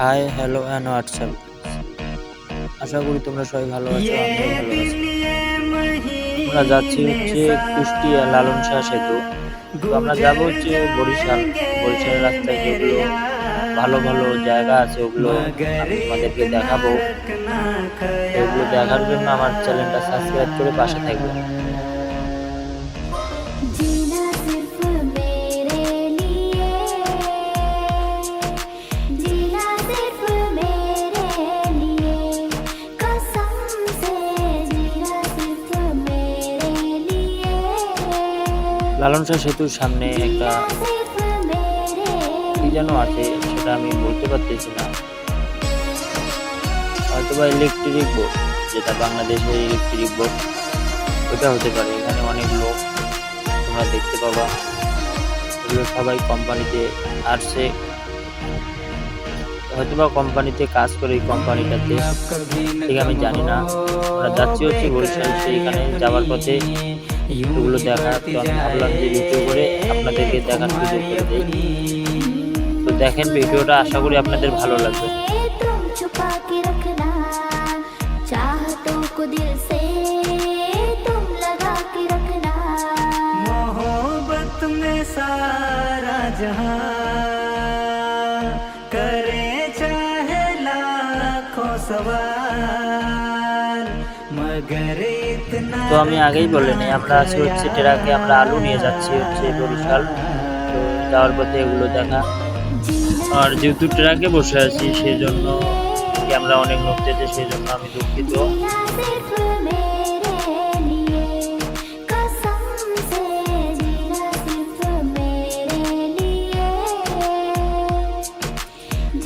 High hello and WhatsApp আশা করি তোমরা সবাই ভালো আছো আমিও ভালো আছি। আমরা যাচ্ছি হচ্ছে কুষ্টিয়া লালন শাহ সেতু। তো আমরা যাব হচ্ছে বরিশাল। বরিশালের রাস্তায় যেগুলো ভালো ভালো জায়গা আছে ওগুলো তোমাদেরকে দেখাবো। ওগুলো দেখার জন্য আমার চ্যানেলটা সাবস্ক্রাইব করে পাশে থাকবে। লালন শাহ সেতুর সামনে একটা কি যেন আছে, সেটা আমি বলতে পারতেছি না। হয়তোবা ইলেকট্রিক বোর্ড যেটা বাংলাদেশের ইলেকট্রিক বোর্ড ওটা হতে পারে। এখানে অনেক লোক, তোমরা দেখতে পাবা। এগুলো সবাই কোম্পানিতে আসছে হয়তোবা কোম্পানিতে কাজ করে এই কোম্পানিটাতে ঠিক আমি জানি না। ওরা যাচ্ছি হচ্ছে বরিশাল, সেইখানে যাওয়ার পথে এগুলো দেখার তো আমি ভাবলাম যে ভিডিও করে আপনাদেরকে দেখার সুযোগ করে দিই তো দেখেন ভিডিওটা আশা করি আপনাদের ভালো লাগবে। करे चाहे लाखों सवाल। তো আমি আগেই বলে বলিনি আমরা আছি হচ্ছে ট্রাকে, আমরা আলু নিয়ে যাচ্ছি হচ্ছে বরিশাল। তো যাওয়ার পথে এগুলো দেখা। আর যেহেতু ট্রাকে বসে আছি সেই সেজন্য আমরা অনেক লোক যেতে সেজন্য আমি দুঃখিত।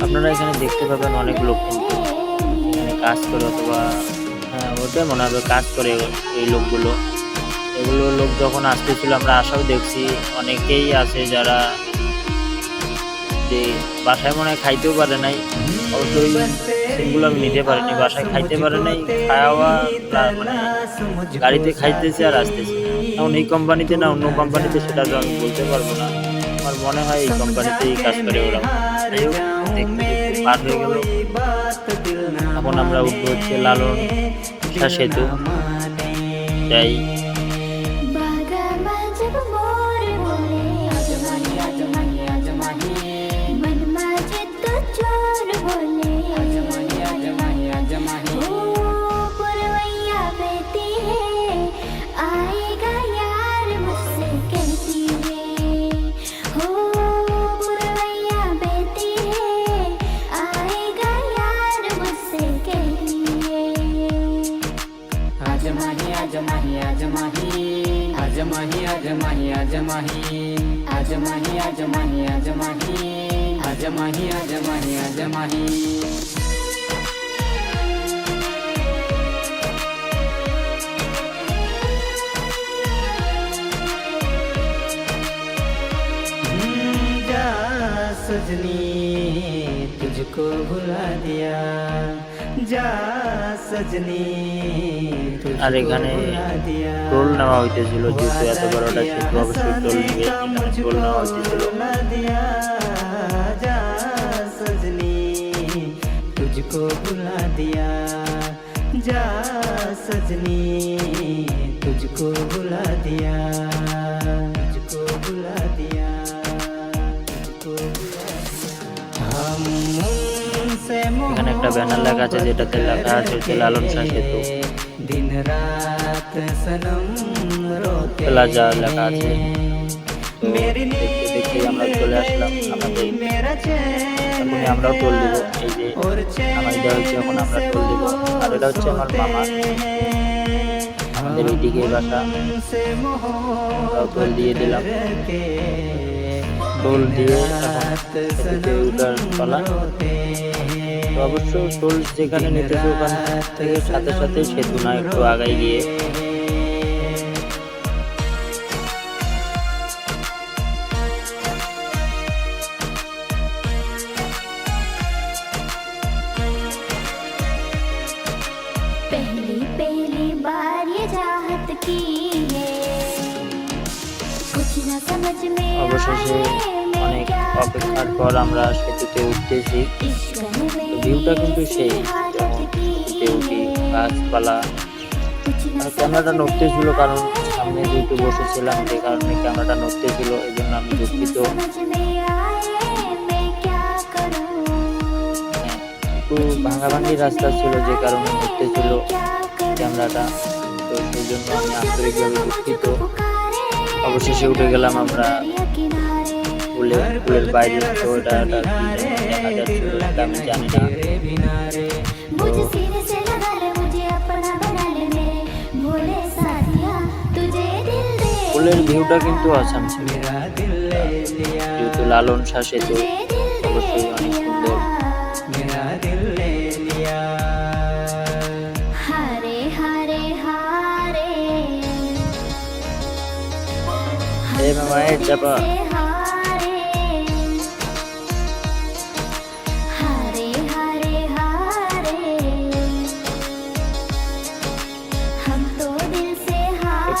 আপনারা এখানে দেখতে পাবেন অনেক লোক কিন্তু। কাজ করে অথবা হ্যাঁ মনে হবে কাজ করে এই লোকগুলো। এগুলো লোক যখন আসতেছিল, আমরা আশাও দেখছি, অনেকেই আছে যারা যে বাসায় মনে হয় খাইতেও পারে নাই। অবশ্যই সেগুলো আমি নিতে পারিনি, বাসায় খাইতে পারে নাই, খাওয়া মানে গাড়িতে খাইতেছে আর আসতেছে। এখন এই কোম্পানিতে না অন্য কোম্পানিতে সেটা আমি বলতে পারব না। আমার মনে হয় এই কোম্পানিতেই কাজ করে ওরা। দেখতে পার হয়ে গেল। এখন আমরা উঠবো হচ্ছে লালন সেতু। যাই। अजमही सजनी तुझको भुला दिया। আর এখানে भुला दिया টোল নেওয়া হইতেছিল যেহেতু এত বড়টা সেতু অবশ্যই টোল নিবে এখানে টোল নেওয়া হইতেছিল भुला दिया जा सजनी तुझको भुला दिया जा सजनी तुझको भुला दिया এখানে একটা ব্যানার লেখা আছে যেটাতে লেখা আছে লালন শাহ সেতু। প্লাজা লেখা আছে। দেখতে আমরা চলে আসলাম আমরা টোল দিব আর এটা হচ্ছে আমার মামা। আমাদের এইদিকে বাসা। টোল দিয়ে দিলাম। টোল দিয়ে এখন তো অবশ্য টোল যেখানে নিতেছে ওখান থেকে সাথে সাথে সেতু না একটু আগাই গিয়ে पहली पहली बार ये चाहत की है कुछ न समझ में অবশেষে आए मैं অনেক क्या অপেক্ষার পর আমরা সেতুতে উঠতেছি ভিউটা কিন্তু সেই উঠি গাছপালা, আর ক্যামেরাটা নড়তেছিল কারণ সামনে যেহেতু বসেছিলাম, যে কারণে ক্যামেরাটা নড়তেছিল এই জন্য আমি দুঃখিত। একটু ভাঙাভাঙি রাস্তা ছিল, যে কারণে নড়তেছিল ক্যামেরাটা। তো সেই জন্য আমি আন্তরিকভাবে দুঃখিত। অবশেষে উঠে গেলাম আমরা ফুলে ফুলের বাইরে তো আমি জানি না। ভিউটা কিন্তু আসাম যেহেতু লালন শাসে তো Hey, my wife,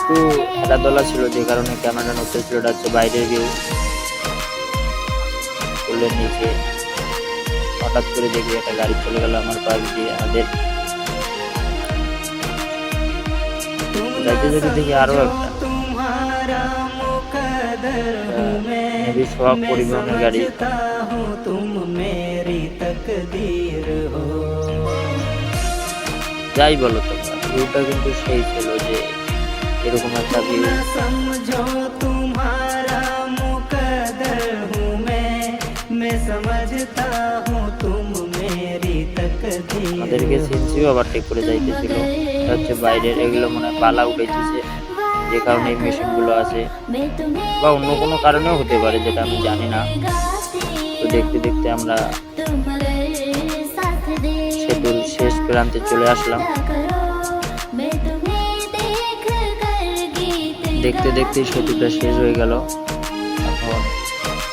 একটু হেঁটাদোলা ছিল যে কারণে ক্যামেরা নড়তে ছিল ওটা হচ্ছে বাইরের ভিউ পুলের নিচে হঠাৎ করে দেখি একটা গাড়ি চলে গেল আমার পাশ দিয়ে, আমাদের। যাইতে দেখি আরও একটা। সব গাড়ি। যাই বলো তোমরা কিন্তু সেই ছিল। এরকম একটা ভিউ আমাদেরকে সিনসি ওভারটেক করে যাইতেছিল। হচ্ছে বাইরের এগুলো মনে হয় বালা উঠেছে যে কারণে এই মেশিনগুলো আছে। বা অন্য কোনো কারণেও হতে পারে যেটা আমি জানি না। তো দেখতে দেখতে আমরা সেতুর শেষ প্রান্তে চলে আসলাম। দেখতে দেখতে সেতুটা শেষ হয়ে গেল। এখন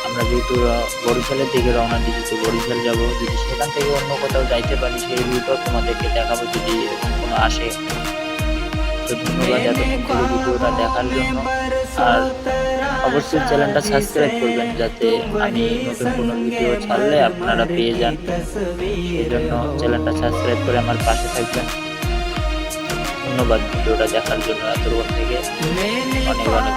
আমরা যেহেতু বরিশালের দিকে রওনা দিয়েছি বরিশাল যাব। যদি সেখান থেকে অন্য কোথাও যাইতে পারি সেই ভিউটাও তোমাদেরকে দেখাবো যদি এরকম কোনো আসে। তো ধন্যবাদ থেকে ভিডিওটা দেখার জন্য। আর অবশ্যই চ্যানেলটা সাবস্ক্রাইব করবেন যাতে আমি নতুন কোনো ভিডিও ছাড়লে আপনারা পেয়ে যান। সেই জন্য চ্যানেলটা সাবস্ক্রাইব করে আমার পাশে থাকবেন। ধন্যবাদ ভিডিওটা দেখার জন্য এতক্ষণ থেকে। অনেক অনেক